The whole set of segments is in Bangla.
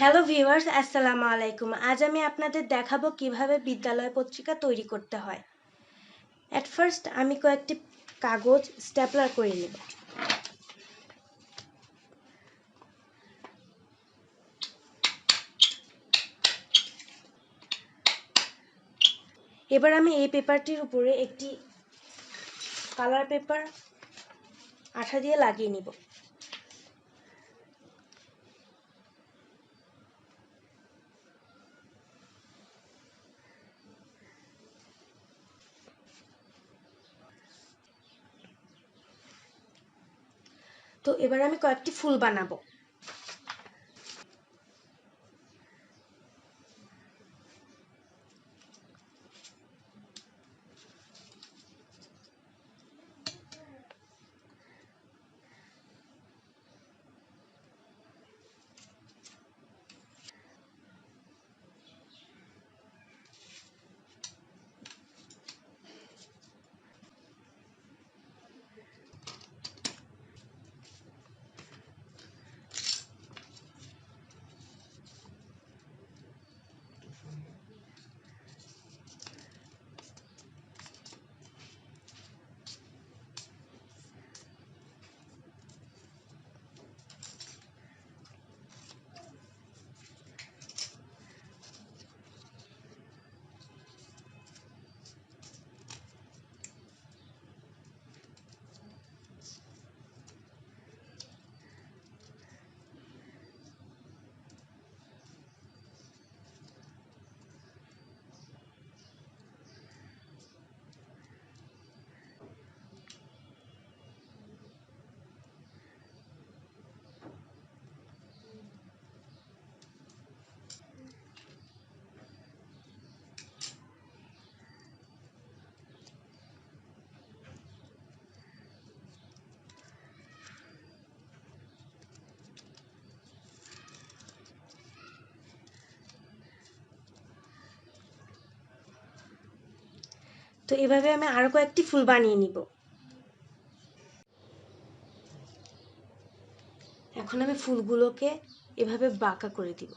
হ্যালো ভিউয়ার্স আসসালামু আলাইকুম। আজ আমি আপনাদের দেখাবো কীভাবে বিদ্যালয় পত্রিকা তৈরি করতে হয়। অ্যাট ফার্স্ট আমি কয়েকটি কাগজ স্ট্যাপলার করে নেব। এবার আমি এই পেপারটির উপরে একটি কালার পেপার আঠা দিয়ে লাগিয়ে নিব। তো এবার আমি কয়েকটি ফুল বানাবো। তো এভাবে আমি আরও কয়েকটি ফুল বানিয়ে নিব। এখন আমি ফুলগুলোকে এভাবে বাঁকা করে দিব।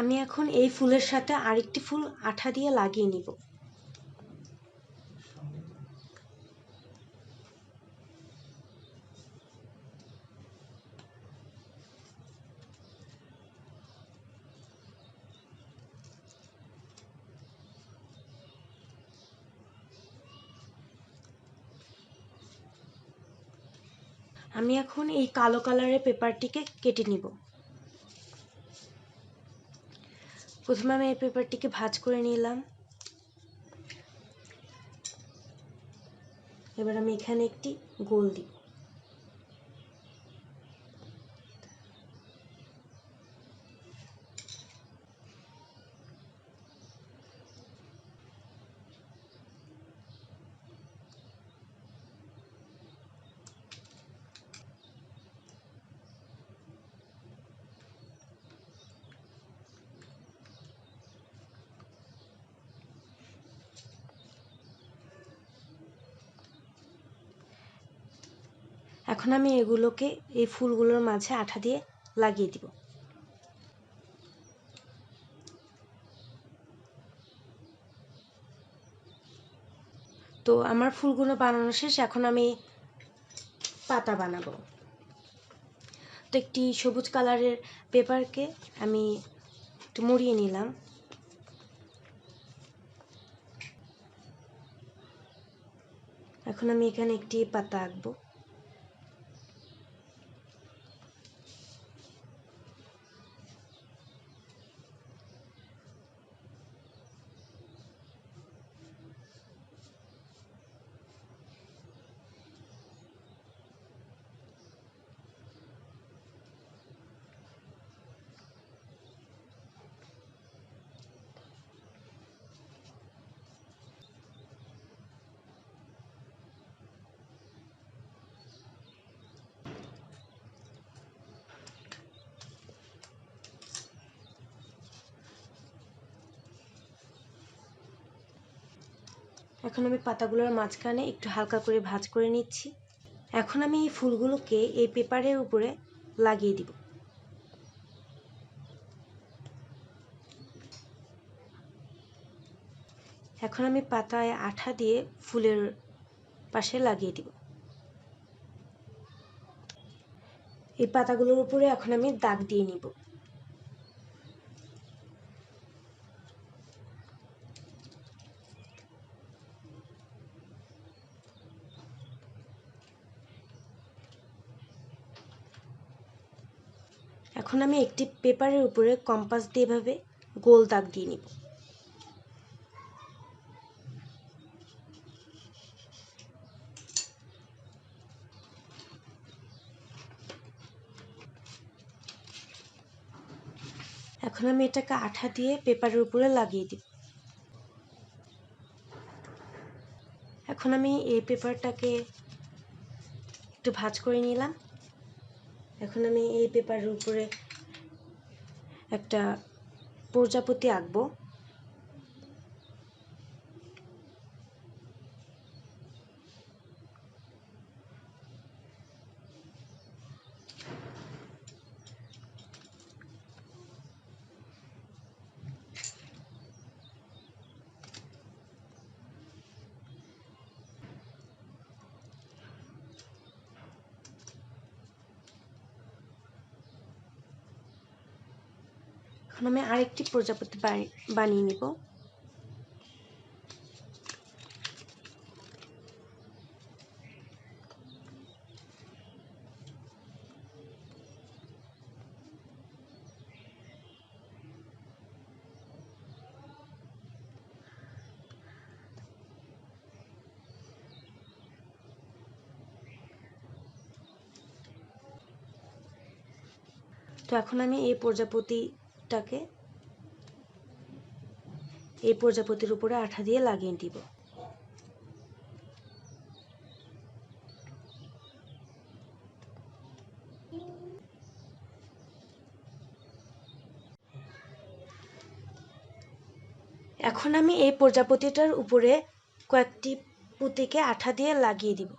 আমি এখন এই ফুলের সাথে আরেকটি ফুল আঠা দিয়ে লাগিয়ে নিব। আমি এখন এই কালো কালারের পেপারটিকে কেটে নিব। প্রথমে আমি এই পেপারটিকে ভাজ করে নিলাম। এবার আমি এখানে একটি গোল দিব এখন আমি এগুলোকে, এই ফুলগুলোর মাঝে আঠা দিয়ে লাগিয়ে দিব। তো আমার ফুলগুলো বানানো শেষ, এখন আমি পাতা বানাবো। তো একটি সবুজ কালারের পেপারকে আমি একটু মুড়িয়ে নিলাম। এখন আমি এখানে একটি পাতা আঁকবো। এখন আমি পাতাগুলোর মাঝখানে একটু হালকা করে ভাঁজ করে নিচ্ছি। এখন আমি এই ফুলগুলোকে এই পেপারের উপরে লাগিয়ে দিব। এখন আমি পাতায় আঠা দিয়ে ফুলের পাশে লাগিয়ে দিব। এই পাতাগুলোর উপরে এখন আমি দাগ দিয়ে নিব। এখন আমি একটি পেপারের উপরে কম্পাস দিয়ে এভাবে গোল দাগ দিয়ে নিব। এখন আমি এটাকে আঠা দিয়ে পেপারের উপরে লাগিয়ে দিব এখন আমি এই পেপারটাকে একটু ভাঁজ করে নিলাম। এখন আমি এই পেপারের উপরে একটা প্রজাপতি আঁকবো। এখন আমি আরেকটি প্রজাপতি বানি- বানিয়ে নিব। তো এখন আমি এই প্রজাপতিটাকে এই প্রজাপতির উপরে আঠা দিয়ে লাগিয়ে দিব। এখন আমি এই প্রজাপতিটার উপরে কয়েকটি পুঁতিকে আঠা দিয়ে লাগিয়ে দিব।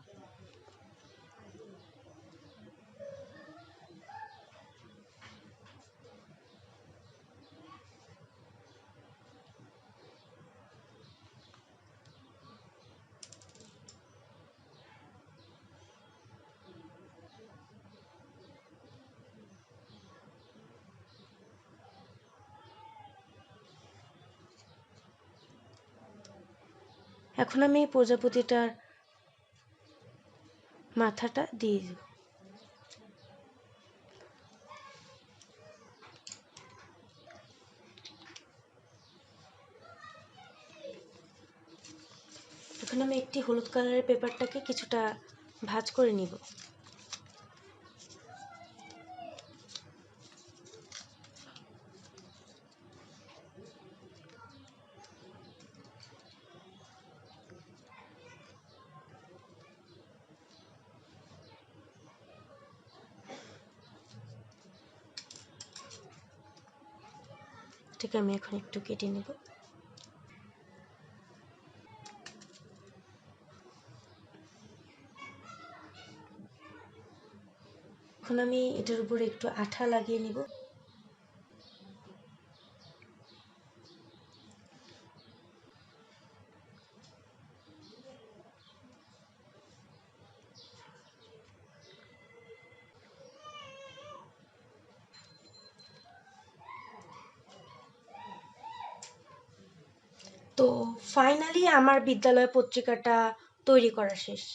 এখন আমি এই প্রজাপতিটার মাথাটা দিয়ে দেব। এখন আমি একটি হলুদ কালারের পেপারটাকে কিছুটা ভাজ করে নিব। ঠিক আমি এখন একটু কেটে নেব। এখন আমি এটার উপরে একটু আঠা লাগিয়ে নিব। তো ফাইনালি আমার বিদ্যালয় পত্রিকাটা তৈরি করা শেষ।